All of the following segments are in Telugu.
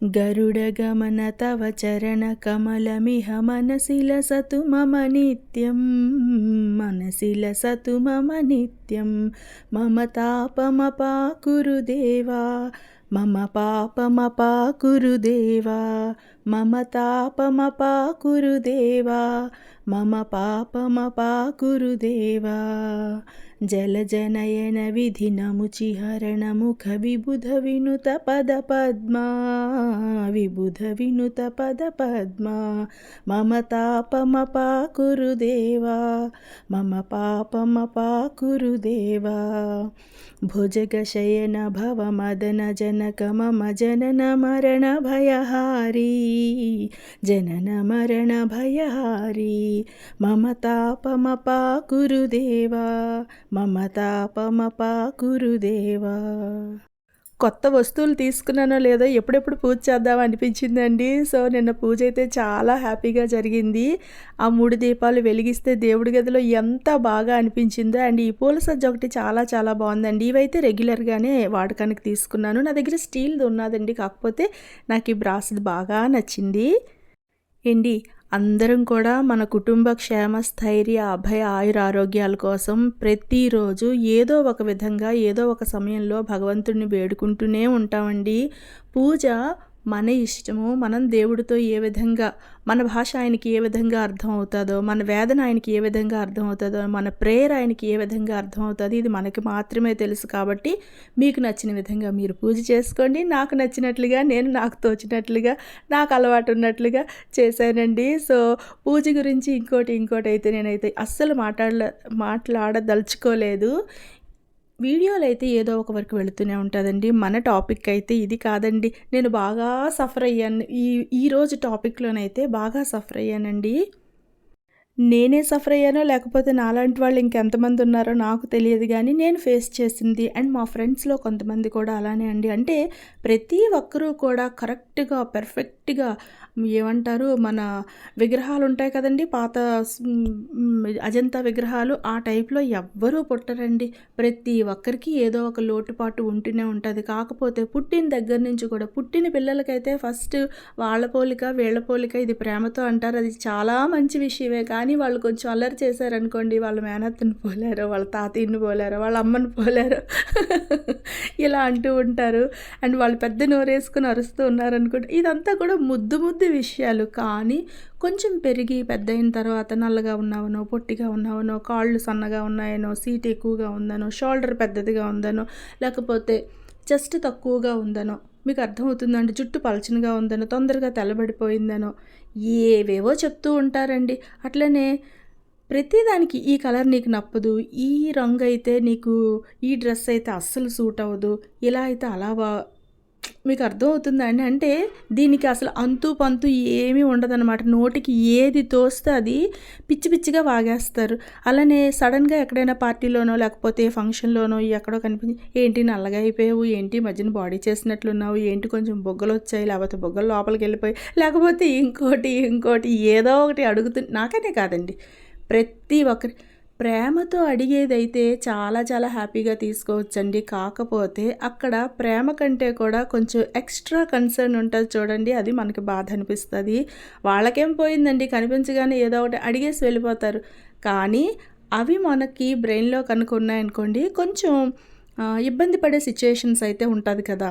గరుడగమన తవ చరణ కమలమిహ మనసిల సతు మమ నిత్యం మనసిల సతు మమ నిత్యం మమ తాపమపాకురుదేవా మమ పాపమపాకురుదేవా మమ తాపమపాకురుదేవా तापमपाकुरु देवा मम पापमपाकुरु देवा जलजनयन विधिनमुचिहरणमुख विबुध विनुत पद पद्मा विबुध विनुत पद पद्मा मम तापमपाकुरु देवा मम पापमपाकुरु देवा भुजगशयन भव मदन जनक मम जनन मरण भयहारी जनन मरण भयहारी మమతాపమపా గురుదేవా మమతాపమపా గురుదేవా కొత్త వస్తువులు తీసుకున్నానో లేదో ఎప్పుడెప్పుడు పూజ చేద్దాం అనిపించిందండి. సో నిన్న పూజ అయితే చాలా హ్యాపీగా జరిగింది. ఆ మూడు దీపాలు వెలిగిస్తే దేవుడి గదిలో ఎంత బాగా అనిపించిందో అండ్ ఈ పూల సజ్జ ఒకటి చాలా చాలా బాగుందండి. ఇవైతే రెగ్యులర్గానే వాడకానికి తీసుకున్నాను. నా దగ్గర స్టీల్ది ఉన్నదండి. కాకపోతే నాకు ఈ బ్రాస్ది బాగా నచ్చింది. ఏంటి అందరం కూడా మన కుటుంబ క్షేమ స్థైర్య అభయ ఆయుర ఆరోగ్యాల కోసం ప్రతిరోజు ఏదో ఒక విధంగా ఏదో ఒక సమయంలో భగవంతుడిని వేడుకుంటూనే ఉంటామండి. పూజ మన ఇష్టము మనం దేవుడితో ఏ విధంగా మన భాష ఆయనకి ఏ విధంగా అర్థం అవుతుందో మన వేదన ఆయనకి ఏ విధంగా అర్థం అవుతుందో మన ప్రేయర్ ఆయనకి ఏ విధంగా అర్థం అవుతుంది ఇది మనకి మాత్రమే తెలుసు కాబట్టి మీకు నచ్చిన విధంగా మీరు పూజ చేసుకోండి. నాకు నచ్చినట్లుగా నేను నాకు తోచినట్లుగా నాకు అలవాటు ఉన్నట్లుగా చేశానండి. సో పూజ గురించి ఇంకోటి ఇంకోటి అయితే నేనైతే అస్సలు మాట్లాడ మాట్లాడదలుచుకోలేదు. వీడియోలు అయితే ఏదో ఒక వరకు వెళుతూనే ఉంటుందండి. మన టాపిక్ అయితే ఇది కాదండి. నేను బాగా సఫర్ అయ్యాను. ఈ ఈరోజు టాపిక్లోనైతే బాగా సఫర్ అయ్యానండి. నేనే సఫర్ అయ్యానో లేకపోతే నాలాంటి వాళ్ళు ఇంకెంతమంది ఉన్నారో నాకు తెలియదు కానీ నేను ఫేస్ చేసింది అండ్ మా ఫ్రెండ్స్లో కొంతమంది కూడా అలానే అండి. అంటే ప్రతి ఒక్కరూ కూడా కరెక్ట్గా గట్టిగా ఏమంటారు మన విగ్రహాలు ఉంటాయి కదండి పాత అజంతా విగ్రహాలు ఆ టైప్లో ఎవ్వరూ పుట్టరండి. ప్రతి ఒక్కరికి ఏదో ఒక లోటుపాటు ఉంటూనే ఉంటుంది. కాకపోతే పుట్టిన దగ్గర నుంచి కూడా పుట్టిన పిల్లలకైతే ఫస్ట్ వాళ్ళ పోలిక వీళ్ళ పోలిక ఇది ప్రేమతో అంటారు. అది చాలా మంచి విషయమే. కానీ వాళ్ళు కొంచెం అల్లరి చేశారనుకోండి వాళ్ళ మేనత్తని పోలేరు వాళ్ళ తాతయ్యని పోలేరు వాళ్ళ అమ్మని పోలేరు ఇలా అంటూ ఉంటారు. అండ్ వాళ్ళు పెద్ద నోరేసుకుని అరుస్తూ ఉన్నారనుకోండి ఇదంతా కూడా ముద్దు ముద్దు విషయాలు కానీ కొంచెం పెరిగి పెద్ద అయిన తర్వాత నల్లగా ఉన్నావనో పొట్టిగా ఉన్నావనో కాళ్ళు సన్నగా ఉన్నాయనో సీట్ ఎక్కువగా ఉందనో షోల్డర్ పెద్దదిగా ఉందనో లేకపోతే చెస్ట్ తక్కువగా ఉందనో మీకు అర్థమవుతుందండి? జుట్టు పలచనగా ఉందనో తొందరగా తెల్లబడిపోయిందనో ఏవేవో చెప్తూ ఉంటారండి. అట్లనే ప్రతిదానికి ఈ కలర్ నీకు నప్పదు. ఈ రంగు అయితే నీకు ఈ డ్రెస్ అయితే అస్సలు సూట్ అవ్వదు ఇలా అయితే అలా మీకు అర్థమవుతుందా అండి? అంటే దీనికి అసలు అంతు పంతు ఏమీ ఉండదన్నమాట. నోటికి ఏది తోస్తే అది పిచ్చి పిచ్చిగా వాగేస్తారు. అలానే సడన్గా ఎక్కడైనా పార్టీలోనో లేకపోతే ఫంక్షన్లోనో ఎక్కడో కనిపించి ఏంటి నల్లగా అయిపోయావు? ఏంటి మధ్యన బాడీ చేసినట్లున్నావు? ఏంటి కొంచెం బొగ్గలు వచ్చాయి? లేకపోతే బొగ్గలు లోపలికి వెళ్ళిపోయి లేకపోతే ఇంకోటి ఇంకోటి ఏదో ఒకటి అడుగుతు నాకనే కాదండి. ప్రతి ఒక్కరి ప్రేమతో అడిగేదైతే చాలా చాలా హ్యాపీగా తీసుకోవచ్చండి. కాకపోతే అక్కడ ప్రేమ కంటే కూడా కొంచెం ఎక్స్ట్రా కన్సర్న్ ఉంటుంది చూడండి అది మనకి బాధ అనిపిస్తుంది. వాళ్ళకేం పోయిందండి? కనిపించగానే ఏదో ఒకటి అడిగేసి వెళ్ళిపోతారు. కానీ అవి మనకి బ్రెయిన్లో కనుక్కున్నాయనుకోండి కొంచెం ఇబ్బంది పడే సిచ్యుయేషన్స్ అయితే ఉంటుంది కదా.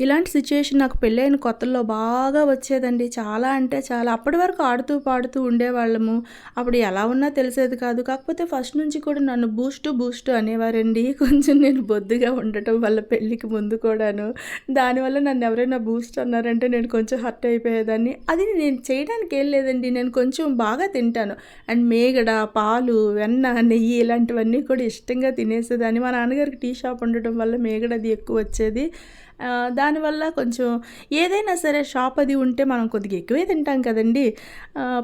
ఇలాంటి సిచ్యుయేషన్ నాకు పెళ్ళైన కొత్తల్లో బాగా వచ్చేదండి. చాలా అంటే చాలా. అప్పటి వరకు ఆడుతూ పాడుతూ ఉండేవాళ్ళము. అప్పుడు ఎలా ఉన్నా తెలిసేది కాదు. కాకపోతే ఫస్ట్ నుంచి కూడా నన్ను బూస్ట్ బూస్ట్ అనేవారండి. కొంచెం నేను బొద్దుగా ఉండటం వల్ల పెళ్ళికి ముందు కూడాను. దానివల్ల నన్ను ఎవరైనా బూస్ట్ అన్నారంటే నేను కొంచెం హర్ట్ అయిపోయేదాన్ని. అది నేను చేయడానికి ఏం లేదండి. నేను కొంచెం బాగా తింటాను. అండ్ మేగడ పాలు వెన్న నెయ్యి ఇలాంటివన్నీ కూడా ఇష్టంగా తినేసేదాన్ని. మా నాన్నగారికి టీ షాప్ ఉండటం వల్ల మేగడ అది ఎక్కువ వచ్చేది. దానివల్ల కొంచెం ఏదైనా సరే షాప్ అది ఉంటే మనం కొద్దిగా ఎక్కువే తింటాం కదండి.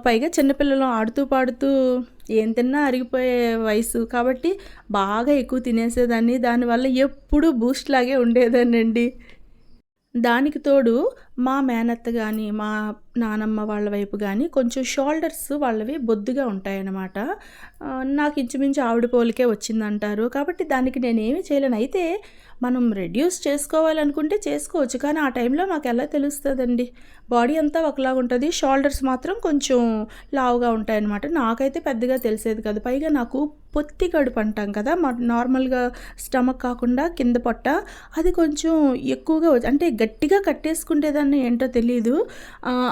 పైగా చిన్నపిల్లలు ఆడుతూ పాడుతూ ఏం తిన్నా అరిగిపోయే వయసు కాబట్టి బాగా ఎక్కువ తినేసేదాన్ని. దానివల్ల ఎప్పుడూ బూస్ట్ లాగే ఉండేదానండి దానికి తోడు మా మేనత్త కానీ మా నానమ్మ వాళ్ళ వైపు కానీ కొంచెం షోల్డర్స్ వాళ్ళవి బొద్దుగా ఉంటాయన్నమాట. నాకు ఇంచుమించు ఆవిడ పోలికే వచ్చిందంటారు. కాబట్టి దానికి నేనేమి చేయలేను. అయితే మనం రెడ్యూస్ చేసుకోవాలనుకుంటే చేసుకోవచ్చు. కానీ ఆ టైంలో మాకు ఎలా తెలుస్తుందండి? బాడీ అంతా ఒకలాగా ఉంటుంది. షోల్డర్స్ మాత్రం కొంచెం లావుగా ఉంటాయన్నమాట. నాకైతే పెద్దగా తెలిసేది కాదు. పైగా నాకు పొత్తి కడుపు అంటాం కదా. మా నార్మల్గా స్టమక్ కాకుండా కింద పొట్ట అది కొంచెం ఎక్కువగా అంటే గట్టిగా కట్టేసుకుంటేదాన్ని ఏంటో తెలియదు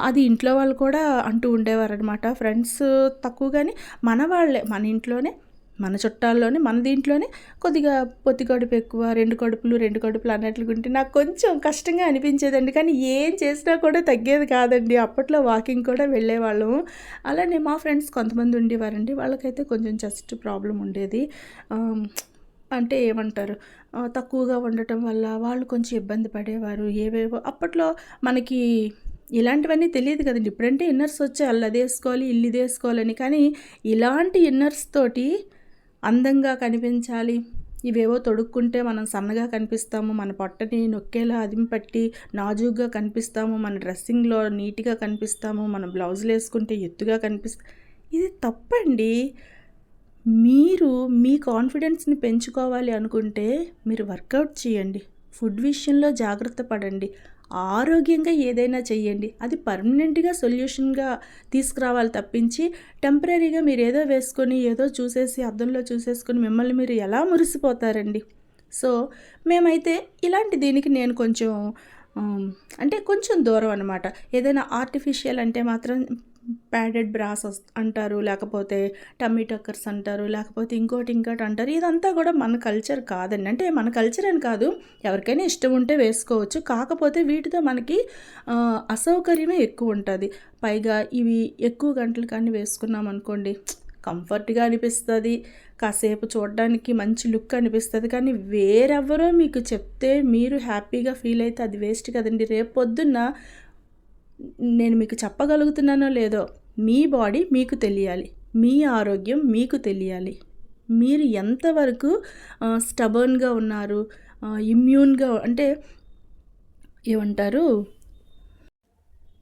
అది ఇంట్లో వాళ్ళు కూడా అంటూ ఉండేవారు అనమాట ఫ్రెండ్స్ తక్కువ కానీ మన వాళ్ళే మన ఇంట్లోనే మన చుట్టాల్లోనే మన దీంట్లోనే కొద్దిగా పొత్తి కడుపు ఎక్కువ రెండు కడుపులు రెండు కడుపులు అన్నట్లుగుంటే నాకు కొంచెం కష్టంగా అనిపించేదండి. కానీ ఏం చేసినా కూడా తగ్గేది కాదండి. అప్పట్లో వాకింగ్ కూడా వెళ్ళేవాళ్ళము. అలానే మా ఫ్రెండ్స్ కొంతమంది ఉండేవారండి. వాళ్ళకైతే కొంచెం చెస్ట్ ప్రాబ్లం ఉండేది. అంటే ఏమంటారు? తక్కువగా ఉండటం వల్ల వాళ్ళు కొంచెం ఇబ్బంది పడేవారు ఏవేవో అప్పట్లో మనకి ఇలాంటివన్నీ తెలియదు కదండి. ఇప్పుడంటే ఇన్నర్స్ వచ్చి అల్ల వేసుకోవాలి ఇల్లు ఇది వేసుకోవాలని కానీ ఇలాంటి ఇన్నర్స్ తోటి అందంగా కనిపించాలి. ఇవేవో తొడుక్కుంటే మనం సన్నగా కనిపిస్తాము మన పొట్టని నొక్కేలా అదింపట్టి నాజుగ్గా నాజూగ్గా కనిపిస్తాము మన డ్రెస్సింగ్లో నీట్గా కనిపిస్తాము మన బ్లౌజులు వేసుకుంటే ఎత్తుగా కనిపిస్తా ఇది తప్పండి. మీరు మీ కాన్ఫిడెన్స్ని పెంచుకోవాలి అనుకుంటే మీరు వర్కౌట్ చేయండి. ఫుడ్ విషయంలో జాగ్రత్త పడండి. ఆరోగ్యంగా ఏదైనా చెయ్యండి అది పర్మనెంట్గా సొల్యూషన్గా తీసుకురావాలి తప్పించి టెంపరీగా మీరు ఏదో వేసుకొని ఏదో చూసేసి అద్దంలో చూసేసుకొని మిమ్మల్ని మీరు ఎలా మురిసిపోతారండి? సో మేమైతే ఇలాంటి దీనికి నేను కొంచెం అంటే కొంచెం దూరం అనమాట ఏదైనా ఆర్టిఫిషియల్ అంటే మాత్రం ప్యాడెడ్ బ్రాస్ అంటారు లేకపోతే టమ్మీ టక్కర్స్ అంటారు లేకపోతే ఇంకోటి ఇంకోటి అంటారు. ఇదంతా కూడా మన కల్చర్ కాదండి. అంటే మన కల్చర్ అని కాదు. ఎవరికైనా ఇష్టం ఉంటే వేసుకోవచ్చు. కాకపోతే వీటితో మనకి అసౌకర్యమే ఎక్కువ ఉంటుంది. పైగా ఇవి ఎక్కువ గంటలు కానీ వేసుకున్నాం అనుకోండి కంఫర్ట్గా అనిపిస్తుంది. కాసేపు చూడడానికి మంచి లుక్ అనిపిస్తుంది. కానీ వేరెవరో మీకు చెప్తే మీరు హ్యాపీగా ఫీల్ అయితే అది వేస్ట్ కదండి. రేపు పొద్దున్న నేను మీకు చెప్పగలుగుతున్నానో లేదో మీ బాడీ మీకు తెలియాలి. మీ ఆరోగ్యం మీకు తెలియాలి. మీరు ఎంతవరకు స్టబర్న్గా ఉన్నారు ఇమ్యూన్గా అంటే ఏమంటారు?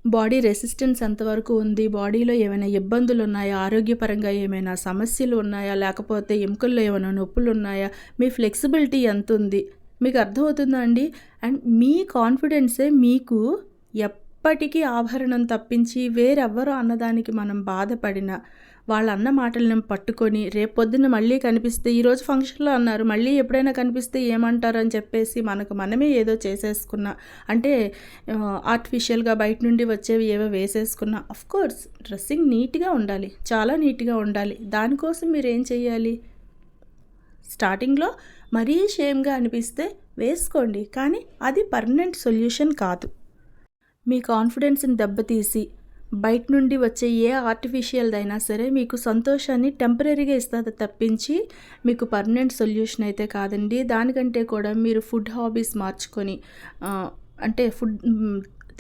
బాడీ రెసిస్టెన్స్ ఎంతవరకు ఉంది? బాడీలో ఏమైనా ఇబ్బందులు ఉన్నాయా ఆరోగ్యపరంగా ఏమైనా సమస్యలు ఉన్నాయా? లేకపోతే ఎముకల్లో ఏమైనా నొప్పులు ఉన్నాయా మీ ఫ్లెక్సిబిలిటీ ఎంత ఉంది మీకు అర్థమవుతుందా అండి? అండ్ మీ కాన్ఫిడెన్సే మీకు ఎప్పటికీ ఆభరణం తప్పించి వేరెవ్వరో అన్నదానికి మనం బాధపడిన వాళ్ళ అన్న మాటలను పట్టుకొని రేపొద్దున మళ్ళీ కనిపిస్తే ఈరోజు ఫంక్షన్లో అన్నారు మళ్ళీ ఎప్పుడైనా కనిపిస్తే ఏమంటారు అని చెప్పేసి మనకు మనమే ఏదో చేసేసుకున్నా అంటే ఆర్టిఫిషియల్గా బయట నుండి వచ్చేవి ఏవో వేసేసుకున్నా అఫ్కోర్స్ డ్రెస్సింగ్ నీట్గా ఉండాలి చాలా నీట్గా ఉండాలి. దానికోసం మీరు ఏం చేయాలి స్టార్టింగ్లో మరీ షేమ్గా అనిపిస్తే వేసుకోండి కానీ అది పర్మనెంట్ సొల్యూషన్ కాదు. మీ కాన్ఫిడెన్స్ని దెబ్బతీసి బయట నుండి వచ్చే ఏ ఆర్టిఫిషియల్దైనా సరే మీకు సంతోషాన్ని టెంపరీగా ఇస్తుంది తప్పించి మీకు పర్మనెంట్ సొల్యూషన్ అయితే కాదండి. దానికంటే కూడా మీరు ఫుడ్ హాబీస్ మార్చుకొని అంటే ఫుడ్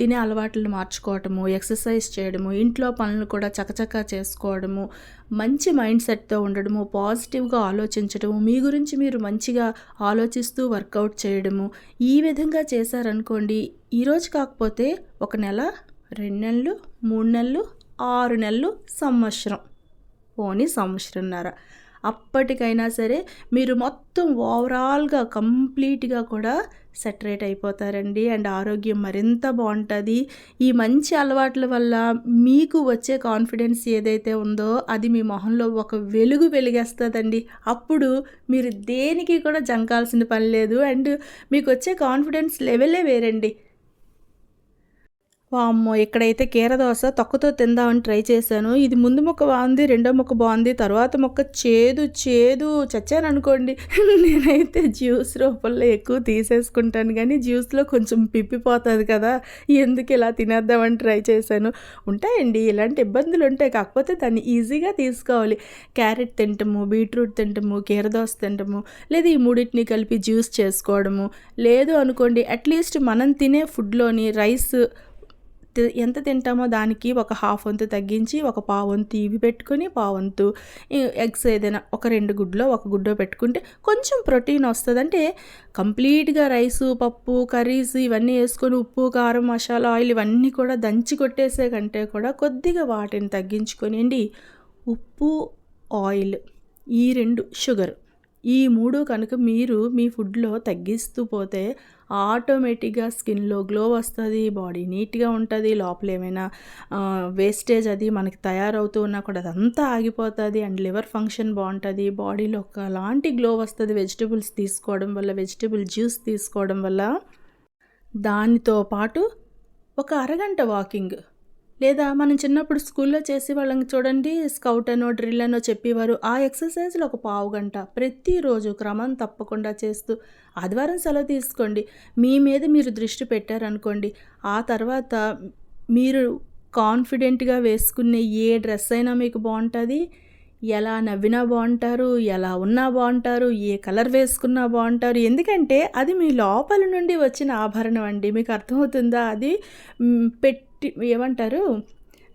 తినే అలవాట్లను మార్చుకోవటము ఎక్సర్సైజ్ చేయడము ఇంట్లో పనులు కూడా చకచకా చేసుకోవడము మంచి మైండ్ సెట్తో ఉండడము పాజిటివ్గా ఆలోచించడము మీ గురించి మీరు మంచిగా ఆలోచిస్తూ వర్కౌట్ చేయడము ఈ విధంగా చేశారనుకోండి ఈరోజు కాకపోతే ఒక నెల రెండు నెలలు మూడు నెలలు ఆరు నెలలు సంవత్సరం. పోనీ సంవత్సరంన్నర. అప్పటికైనా సరే మీరు మొత్తం ఓవరాల్గా కంప్లీట్గా కూడా సెటరేట్ అయిపోతారండి. అండ్ ఆరోగ్యం మరింత బాగుంటుంది. ఈ మంచి అలవాట్ల వల్ల మీకు వచ్చే కాన్ఫిడెన్స్ ఏదైతే ఉందో అది మీ మొహంలో ఒక వెలుగు వెలిగేస్తుందండి. అప్పుడు మీరు దేనికి కూడా జంకాల్సిన పని లేదు. అండ్ మీకు వచ్చే కాన్ఫిడెన్స్ లెవెలే వేరండి. వామ్మో ఇక్కడైతే కీర దోశ తొక్కతో తిందామని ట్రై చేశాను ఇది ముందు మొక్క బాగుంది రెండో మొక్క బాగుంది తర్వాత మొక్క చేదు చేదు చచ్చాను అనుకోండి. నేనైతే జ్యూస్ రూపంలో ఎక్కువ తీసేసుకుంటాను కానీ జ్యూస్లో కొంచెం పిప్పిపోతుంది కదా ఎందుకు ఇలా తినేద్దామని ట్రై చేశాను. ఉంటాయండి ఇలాంటి ఇబ్బందులు ఉంటాయి కాకపోతే దాన్ని ఈజీగా తీసుకోవాలి. క్యారెట్ తింటము బీట్రూట్ తింటము కీరదోస తింటము లేదా ఈ మూడింటిని కలిపి జ్యూస్ చేసుకోవడము. లేదు అనుకోండి అట్లీస్ట్ మనం తినే ఫుడ్లోని రైస్ ఎంత తింటామో దానికి ఒక హాఫ్ వంతు తగ్గించి ఒక పావంతు వంతు ఇవి పెట్టుకొని పావంతు ఎగ్స్ ఏదైనా ఒక రెండు గుడ్లో ఒక గుడ్డో పెట్టుకుంటే కొంచెం ప్రోటీన్ వస్తుంది అంటే కంప్లీట్గా రైసు పప్పు కర్రీస్ ఇవన్నీ వేసుకొని ఉప్పు కారం మసాలా ఆయిల్ ఇవన్నీ కూడా దంచి కొట్టేసే కంటే కూడా కొద్దిగా వాటిని తగ్గించుకొని అండి ఉప్పు ఆయిల్ ఈ రెండు షుగర్ ఈ మూడు కనుక మీరు మీ ఫుడ్లో తగ్గిస్తూ పోతే ఆటోమేటిక్గా స్కిన్లో గ్లో వస్తుంది బాడీ నీట్గా ఉంటుంది లోపల ఏమైనా వేస్టేజ్ అది మనకి తయారవుతూ ఉన్నా కూడా అదంతా ఆగిపోతుంది అండ్ లివర్ ఫంక్షన్ బాగుంటుంది. బాడీలో ఒకలాంటి గ్లో వస్తుంది. వెజిటబుల్స్ తీసుకోవడం వల్ల వెజిటబుల్ జ్యూస్ తీసుకోవడం వల్ల దానితో పాటు ఒక అరగంట వాకింగ్ లేదా మనం చిన్నప్పుడు స్కూల్లో చేసి వాళ్ళని చూడండి స్కౌట్ అనో డ్రిల్ అనో చెప్పేవారు. ఆ ఎక్సర్సైజ్లో ఒక పావు గంట ప్రతిరోజు క్రమం తప్పకుండా చేస్తూ ఆదివారం సెలవు తీసుకోండి. మీ మీద మీరు దృష్టి పెట్టారనుకోండి ఆ తర్వాత మీరు కాన్ఫిడెంట్గా వేసుకునే ఏ డ్రెస్ అయినా మీకు బాగుంటుంది. ఎలా నవ్వినా బాగుంటారు ఎలా ఉన్నా బాగుంటారు ఏ కలర్ వేసుకున్నా బాగుంటారు. ఎందుకంటే అది మీ లోపల నుండి వచ్చిన ఆభరణం అండి. మీకు అర్థమవుతుందా? అది పెట్టి ఏమంటారు?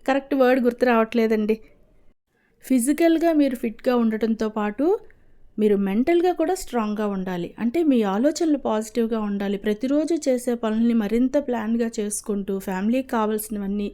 కరెక్ట్ వర్డ్ గుర్తు రావట్లేదండి. ఫిజికల్గా మీరు ఫిట్గా ఉండటంతో పాటు మీరు మెంటల్గా కూడా స్ట్రాంగ్గా ఉండాలి. అంటే మీ ఆలోచనలు పాజిటివ్గా ఉండాలి. ప్రతిరోజు చేసే పనుల్ని మరింత ప్లాన్గా చేసుకుంటూ ఫ్యామిలీకి కావాల్సినవన్నీ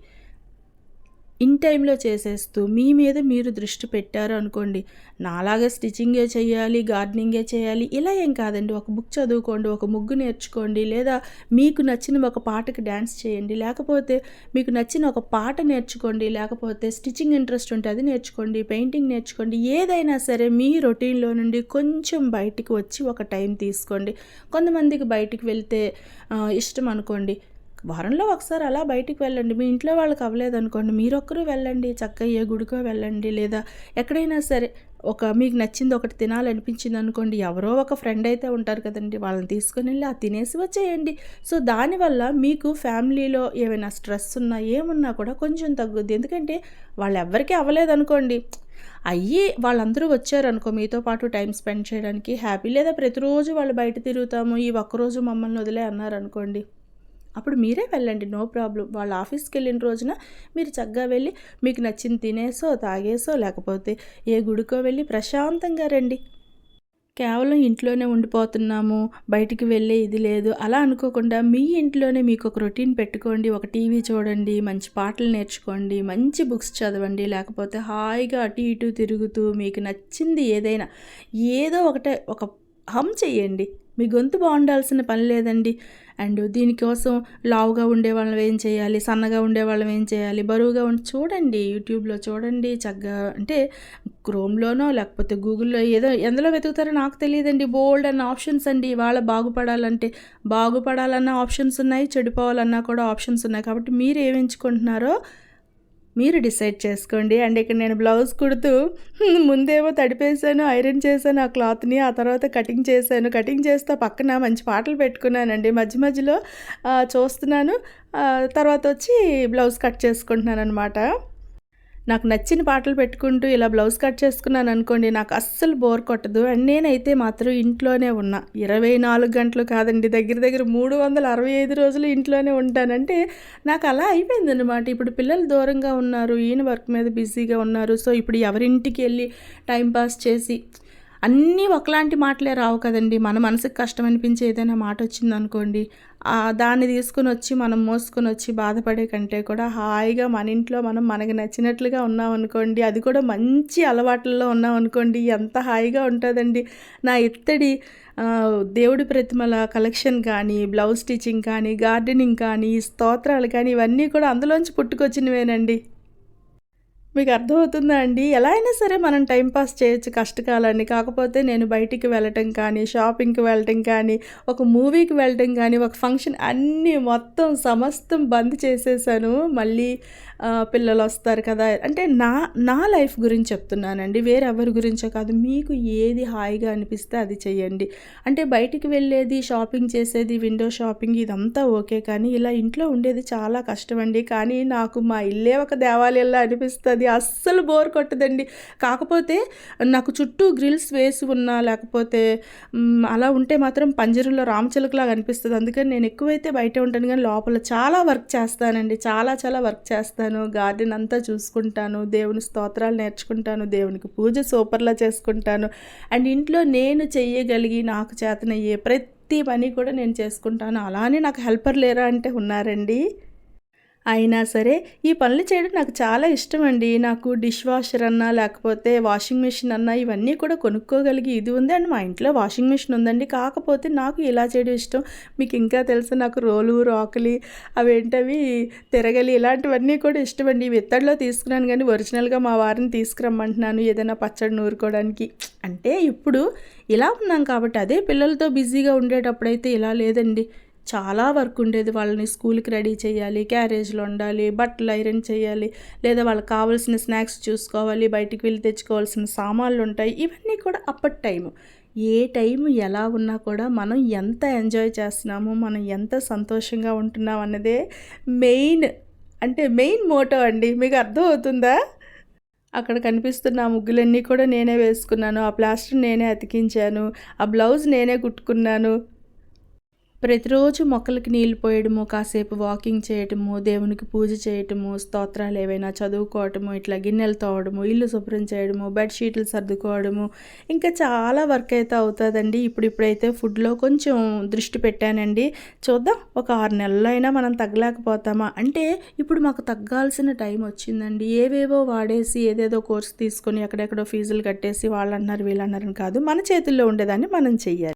ఇన్ టైంలో చేసేస్తూ మీ మీద మీరు దృష్టి పెట్టారు అనుకోండి నాలాగా స్టిచ్చింగే చేయాలి గార్డెనింగే చేయాలి ఇలా ఏం కాదండి. ఒక బుక్ చదువుకోండి ఒక ముగ్గు నేర్చుకోండి లేదా మీకు నచ్చిన ఒక పాటకి డ్యాన్స్ చేయండి లేకపోతే మీకు నచ్చిన ఒక పాట నేర్చుకోండి లేకపోతే స్టిచ్చింగ్ ఇంట్రెస్ట్ ఉంటే అది నేర్చుకోండి పెయింటింగ్ నేర్చుకోండి ఏదైనా సరే మీ రొటీన్లో నుండి కొంచెం బయటికి వచ్చి ఒక టైం తీసుకోండి. కొంతమందికి బయటికి వెళ్తే ఇష్టం అనుకోండి వారంలో ఒకసారి అలా బయటికి వెళ్ళండి. మీ ఇంట్లో వాళ్ళకి అవ్వలేదు అనుకోండి. మీరొక్కరు వెళ్ళండి. చక్కగా ఏ గుడికో వెళ్ళండి. లేదా ఎక్కడైనా సరే ఒక మీకు నచ్చింది ఒకటి తినాలనిపించింది అనుకోండి. ఎవరో ఒక ఫ్రెండ్ అయితే ఉంటారు కదండి. వాళ్ళని తీసుకుని వెళ్ళి ఆ తినేసి వచ్చేయండి. సో దానివల్ల మీకు ఫ్యామిలీలో ఏమైనా స్ట్రెస్ ఉన్నా ఏమున్నా కూడా కొంచెం తగ్గుద్ది. ఎందుకంటే వాళ్ళు ఎవరికీ అవ్వలేదు అనుకోండి. అయ్యి వాళ్ళందరూ వచ్చారనుకో మీతో పాటు టైం స్పెండ్ చేయడానికి హ్యాపీ. లేదా ప్రతిరోజు వాళ్ళు బయట తిరుగుతాము. ఈ ఒక్కరోజు మమ్మల్ని వదిలే అన్నారనుకోండి. అప్పుడు మీరే వెళ్ళండి నో ప్రాబ్లం. వాళ్ళ ఆఫీస్కి వెళ్ళిన రోజున మీరు చక్కగా వెళ్ళి మీకు నచ్చింది తినేసో తాగేసో లేకపోతే ఏ గుడికో వెళ్ళి ప్రశాంతంగా రండి. కేవలం ఇంట్లోనే ఉండిపోతున్నాము బయటికి వెళ్ళే ఇది లేదు. అలా అనుకోకుండా మీ ఇంట్లోనే మీకు ఒక రొటీన్ పెట్టుకోండి ఒక టీవీ చూడండి మంచి పాటలు నేర్చుకోండి మంచి బుక్స్ చదవండి లేకపోతే హాయిగా అటు ఇటు తిరుగుతూ మీకు నచ్చింది ఏదైనా ఏదో ఒకటే ఒక హమ్ చెయ్యండి మీ గొంతు బాగుండాల్సిన పని లేదండి. అండ్ దీనికోసం లావుగా ఉండే వాళ్ళం ఏం చేయాలి? సన్నగా ఉండే వాళ్ళం ఏం చేయాలి? బరువుగా ఉండి చూడండి యూట్యూబ్లో చూడండి చక్కగా అంటే క్రోమ్లోనో లేకపోతే గూగుల్లో ఏదో ఎందులో వెతుకుతారో నాకు తెలియదండి. బోల్డ్ అన్న ఆప్షన్స్ అండి. వాళ్ళ బాగుపడాలంటే బాగుపడాలన్న ఆప్షన్స్ ఉన్నాయి చెడిపోవాలన్నా కూడా ఆప్షన్స్ ఉన్నాయి. కాబట్టి మీరు ఏమి ఎంచుకుంటున్నారో మీరు డిసైడ్ చేసుకోండి. అండ్ ఇక్కడ నేను బ్లౌజ్ కుడుతూ ముందేమో తడిపేసాను ఐరన్ చేశాను ఆ క్లాత్ని ఆ తర్వాత కటింగ్ చేశాను. కటింగ్ చేస్తే పక్కన మంచి పాటలు పెట్టుకున్నానండి. మధ్య మధ్యలో చూస్తున్నాను. తర్వాత వచ్చి బ్లౌజ్ కట్ చేసుకుంటున్నాను అనమాట నాకు నచ్చిన పాటలు పెట్టుకుంటూ ఇలా బ్లౌజ్ కట్ చేసుకున్నాను అనుకోండి నాకు అస్సలు బోర్ కొట్టదు. అండ్ నేనైతే మాత్రం ఇంట్లోనే ఉన్నా. ఇరవై నాలుగు గంటలు కాదండి దగ్గర దగ్గర మూడు వందల అరవై ఐదు రోజులు ఇంట్లోనే ఉంటానంటే నాకు అలా అయిపోయింది అనమాట ఇప్పుడు పిల్లలు దూరంగా ఉన్నారు ఈయన వర్క్ మీద బిజీగా ఉన్నారు. సో ఇప్పుడు ఎవరింటికి వెళ్ళి టైంపాస్ చేసి అన్నీ ఒకలాంటి మాటలే రావు కదండి. మన మనసుకు కష్టం అనిపించే ఏదైనా మాట వచ్చిందనుకోండి దాన్ని తీసుకుని వచ్చి మనం మోసుకొని వచ్చి బాధపడే కంటే కూడా హాయిగా మన ఇంట్లో మనం మనకు నచ్చినట్లుగా ఉన్నాం అనుకోండి అది కూడా మంచి అలవాట్లలో ఉన్నాం అనుకోండి ఎంత హాయిగా ఉంటుందండి. నా ఇత్తడి దేవుడి ప్రతిమల కలెక్షన్ కానీ బ్లౌజ్ స్టిచ్చింగ్ కానీ గార్డెనింగ్ కానీ స్తోత్రాలు కానీ ఇవన్నీ కూడా అందులోంచి పుట్టుకొచ్చినవేనండి. మీకు అర్థమవుతుందా అండి? ఎలా అయినా సరే మనం టైంపాస్ చేయొచ్చు కష్టకాలాన్ని. కాకపోతే నేను బయటికి వెళ్ళటం కానీ షాపింగ్కి వెళ్ళటం కానీ ఒక మూవీకి వెళ్ళటం కానీ ఒక ఫంక్షన్ అన్నీ మొత్తం సమస్తం బంద్ చేసేసాను. మళ్ళీ పిల్లలు వస్తారు కదా. అంటే నా నా లైఫ్ గురించి చెప్తున్నానండి. వేరెవరి గురించో కాదు. మీకు ఏది హాయిగా అనిపిస్తే అది చెయ్యండి. అంటే బయటికి వెళ్ళేది షాపింగ్ చేసేది విండో షాపింగ్ ఇదంతా ఓకే కానీ ఇలా ఇంట్లో ఉండేది చాలా కష్టం అండి కానీ నాకు మా ఇల్లే ఒక దేవాలయంలో అనిపిస్తుంది. అస్సలు బోర్ కొట్టదండి. కాకపోతే నాకు చుట్టూ గ్రిల్స్ వేసి ఉన్నా లేకపోతే అలా ఉంటే మాత్రం పంజరంలో రామచిలకలాగా అనిపిస్తుంది. అందుకని నేను ఎక్కువైతే బయట ఉంటాను. కానీ లోపల చాలా వర్క్ చేస్తానండి. చాలా చాలా వర్క్ చేస్తాను. గార్డెన్ అంతా చూసుకుంటాను దేవుని స్తోత్రాలు నేర్చుకుంటాను దేవునికి పూజ సూపర్లా చేసుకుంటాను. అండ్ ఇంట్లో నేను చెయ్యగలిగి నాకు చేతనయ్యే ప్రతి పని కూడా నేను చేసుకుంటాను. అలానే నాకు హెల్పర్ లేరా అంటే ఉన్నారండి. అయినా సరే ఈ పనులు చేయడం నాకు చాలా ఇష్టం అండి నాకు డిష్ వాషర్ అన్నా లేకపోతే వాషింగ్ మిషన్ అన్నా ఇవన్నీ కూడా కొనుక్కోగలిగి ఇది ఉంది. అండ్ మా ఇంట్లో వాషింగ్ మిషన్ ఉందండి. కాకపోతే నాకు ఇలా చేయడం ఇష్టం. మీకు ఇంకా తెలుసు నాకు రోలు రాకలి అవేంటవి తిరగలి ఇలాంటివన్నీ కూడా ఇష్టం అండి విత్తడిలో తీసుకున్నాను కానీ ఒరిజినల్గా మా వారిని తీసుకురమ్మంటున్నాను ఏదైనా పచ్చడి నూరుకోవడానికి. అంటే ఇప్పుడు ఇలా ఉన్నాం కాబట్టి అదే పిల్లలతో బిజీగా ఉండేటప్పుడైతే ఇలా లేదండి. చాలా వర్క్ ఉండేది. వాళ్ళని స్కూల్కి రెడీ చేయాలి క్యారేజ్లో ఉండాలి బట్టలు ఐరన్ చేయాలి లేదా వాళ్ళకి కావాల్సిన స్నాక్స్ చూసుకోవాలి బయటికి వెళ్ళి తెచ్చుకోవాల్సిన సామాన్లు ఉంటాయి. ఇవన్నీ కూడా అప్పటి టైము. ఏ టైం ఎలా ఉన్నా కూడా మనం ఎంత ఎంజాయ్ చేస్తున్నాము మనం ఎంత సంతోషంగా ఉంటున్నాం అన్నదే మెయిన్ అంటే మెయిన్ మోటో అండి. మీకు అర్థం అవుతుందా? అక్కడ కనిపిస్తున్న ఆ ముగ్గులన్నీ కూడా నేనే వేసుకున్నాను. ఆ ప్లాస్టర్ నేనే అతికించాను. ఆ బ్లౌజ్ నేనే కుట్టుకున్నాను. ప్రతిరోజు మొక్కలకి నీళ్ళు పోయడము కాసేపు వాకింగ్ చేయటము దేవునికి పూజ చేయటము స్తోత్రాలు ఏవైనా చదువుకోవటము ఇట్లా గిన్నెలు తోవడము ఇల్లు శుభ్రం చేయడము బెడ్షీట్లు సర్దుకోవడము ఇంకా చాలా వర్క్ అయితే అవుతుందండి. ఇప్పుడు ఇప్పుడైతే ఫుడ్లో కొంచెం దృష్టి పెట్టానండి. చూద్దాం ఒక ఆరు నెలలైనా మనం తగ్గలేకపోతామా? అంటే ఇప్పుడు మాకు తగ్గాల్సిన టైం వచ్చిందండి. ఏవేవో వాడేసి ఏదేదో కోర్స్ తీసుకొని ఎక్కడెక్కడో ఫీజులు కట్టేసి వాళ్ళు అన్నారు వీళ్ళు అన్నారని కాదు మన చేతుల్లో ఉండేదాన్ని మనం చెయ్యాలి.